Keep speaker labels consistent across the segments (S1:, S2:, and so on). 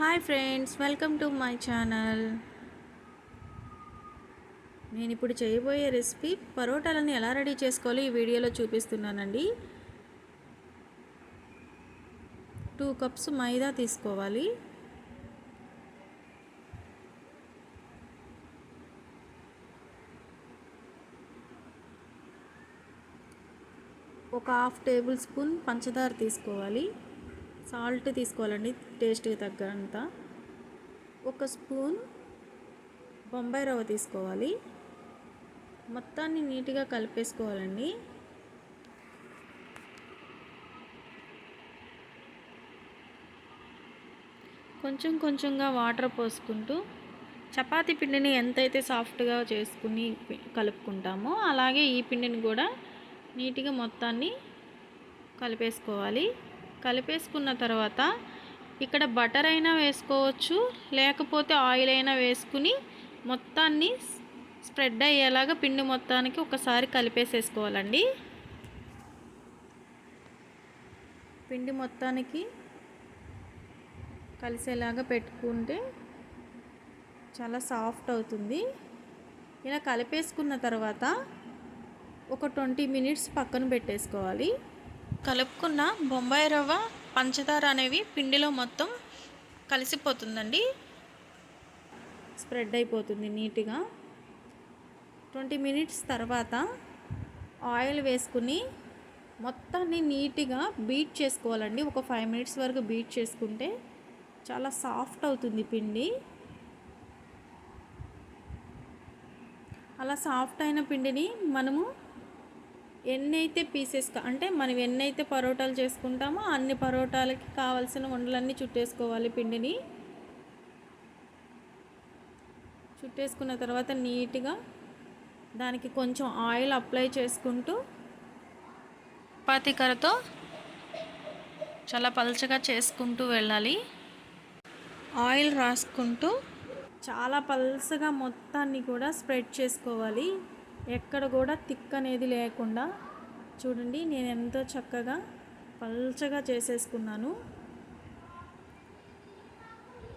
S1: Hi friends welcome to my channel. నేను ఇప్పుడు చేయబోయే రెసిపీ పరోటాలను ఎలా రెడీ చేసుకోవాలో ఈ వీడియోలో చూపిస్తున్నానండి. టూ కప్స్ మైదా తీసుకోవాలి. ఒక హాఫ్ టేబుల్ స్పూన్ పంచదార తీసుకోవాలి. సాల్ట్ తీసుకోవాలండి టేస్ట్కి తగ్గంత. ఒక స్పూన్ బొంబాయి రవ్వ తీసుకోవాలి. మొత్తాన్ని నీట్గా కలిపేసుకోవాలండి. కొంచెం కొంచెంగా వాటర్ పోసుకుంటూ చపాతీ పిండిని ఎంతైతే సాఫ్ట్గా చేసుకుని కలుపుకుంటామో అలాగే ఈ పిండిని కూడా నీట్గా మొత్తాన్ని కలిపేసుకోవాలి. కలిపేసుకున్న తర్వాత ఇక్కడ బటర్ అయినా వేసుకోవచ్చు లేకపోతే ఆయిల్ అయినా వేసుకుని మొత్తాన్ని స్ప్రెడ్ అయ్యేలాగా పిండి మొత్తానికి ఒకసారి కలిపేసేసుకోవాలండి. పిండి మొత్తానికి కలిసేలాగా పెట్టుకుంటే చాలా సాఫ్ట్ అవుతుంది. ఇలా కలిపేసుకున్న తర్వాత ఒక ట్వంటీ మినిట్స్ పక్కన పెట్టేసుకోవాలి. కలుపుకున్న బొంబాయి రవ్వ పంచదార అనేవి పిండిలో మొత్తం కలిసిపోతుందండి. స్ప్రెడ్ అయిపోతుంది నీట్గా. ట్వంటీ మినిట్స్ తర్వాత ఆయిల్ వేసుకుని మొత్తాన్ని నీట్గా బీట్ చేసుకోవాలండి. ఒక ఫైవ్ మినిట్స్ వరకు బీట్ చేసుకుంటే చాలా సాఫ్ట్ అవుతుంది పిండి. అలా సాఫ్ట్ అయిన పిండిని మనము ఎన్నైతే పీసెస్ అంటే మనం ఎన్నైతే పరోటాలు చేసుకుంటామో అన్ని పరోటాలకి కావాల్సిన వండలన్నీ చుట్టేసుకోవాలి పిండిని. చుట్టేసుకున్న తర్వాత నీట్గా దానికి కొంచెం ఆయిల్ అప్లై చేసుకుంటూ పాతికరతో చాలా పలచగా చేసుకుంటూ వెళ్ళాలి. ఆయిల్ రాసుకుంటూ చాలా పలసగా మొత్తాన్ని కూడా స్ప్రెడ్ చేసుకోవాలి. ఎక్కడ కూడా తిక్ అనేది లేకుండా చూడండి నేను ఎంతో చక్కగా పల్చగా చేసేసుకున్నాను.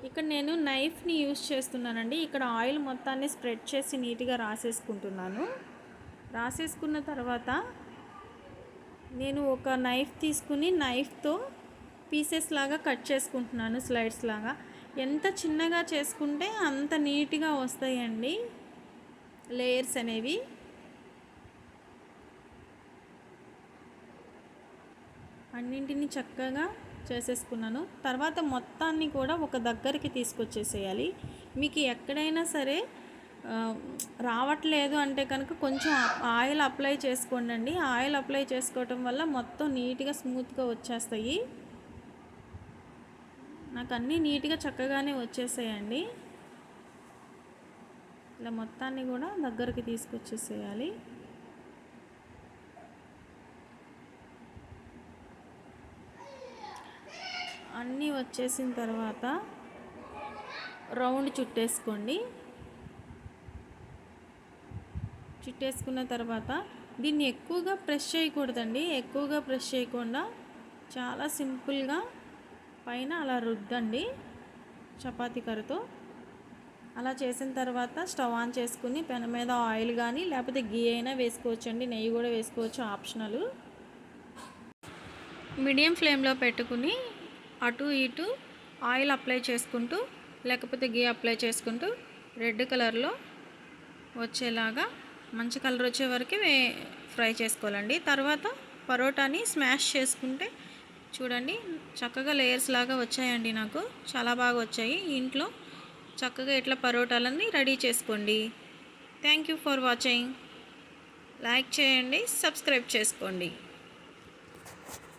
S1: ఇక్కడ నేను నైఫ్ని యూస్ చేస్తున్నానండి. ఇక్కడ ఆయిల్ మొత్తాన్ని స్ప్రెడ్ చేసి నీట్గా రాసేసుకుంటున్నాను. రాసేసుకున్న తర్వాత నేను ఒక నైఫ్ తీసుకుని నైఫ్తో పీసెస్ లాగా కట్ చేసుకుంటున్నాను స్లైడ్స్ లాగా. ఎంత చిన్నగా చేసుకుంటే అంత నీట్గా వస్తాయండి లేయర్స్ అనేవి. అన్నింటినీ చక్కగా చేసేసుకున్నాను. తర్వాత మొత్తాన్ని కూడా ఒక దగ్గరికి తీసుకొచ్చేసేయాలి. మీకు ఎక్కడైనా సరే రావట్లేదు అంటే కనుక కొంచెం ఆయిల్ అప్లై చేసుకోండి ఆయిల్ అప్లై చేసుకోవటం వల్ల మొత్తం నీట్గా స్మూత్గా వచ్చేస్తాయి. నాకు అన్నీ నీట్గా చక్కగానే వచ్చేసాయండి. ఇలా మొత్తాన్ని కూడా దగ్గరికి తీసుకొచ్చేసేయాలి. అన్నీ వచ్చేసిన తర్వాత రౌండ్ చుట్టేసుకోండి. చుట్టేసుకున్న తర్వాత దీన్ని ఎక్కువగా ప్రెస్ చేయకూడదండి. ఎక్కువగా ప్రెస్ చేయకుండా చాలా సింపుల్గా పైన అలా రుద్దండి చపాతీ కర్రతో. అలా చేసిన తర్వాత స్టవ్ ఆన్ చేసుకుని పెన మీద ఆయిల్ కానీ లేకపోతే గీ అయినా వేసుకోవచ్చండి. నెయ్యి కూడా వేసుకోవచ్చు ఆప్షనల్. మీడియం ఫ్లేమ్లో పెట్టుకుని అటు ఇటు ఆయిల్ అప్లై చేసుకుంటూ లేకపోతే గీ అప్లై చేసుకుంటూ రెడ్ కలర్లో వచ్చేలాగా మంచి కలర్ వచ్చే వరకు ఫ్రై చేసుకోవాలండి. తర్వాత పరోటాని స్మాష్ చేసుకుంటే చూడండి చక్కగా లేయర్స్ లాగా వచ్చాయండి నాకు. చాలా బాగా వచ్చాయి. ఇంట్లో చక్కగా ఇట్లా పరోటాలన్నీ రెడీ చేసుకోండి. Thank you for watching. Like చేయండి సబ్స్క్రైబ్ చేసుకోండి.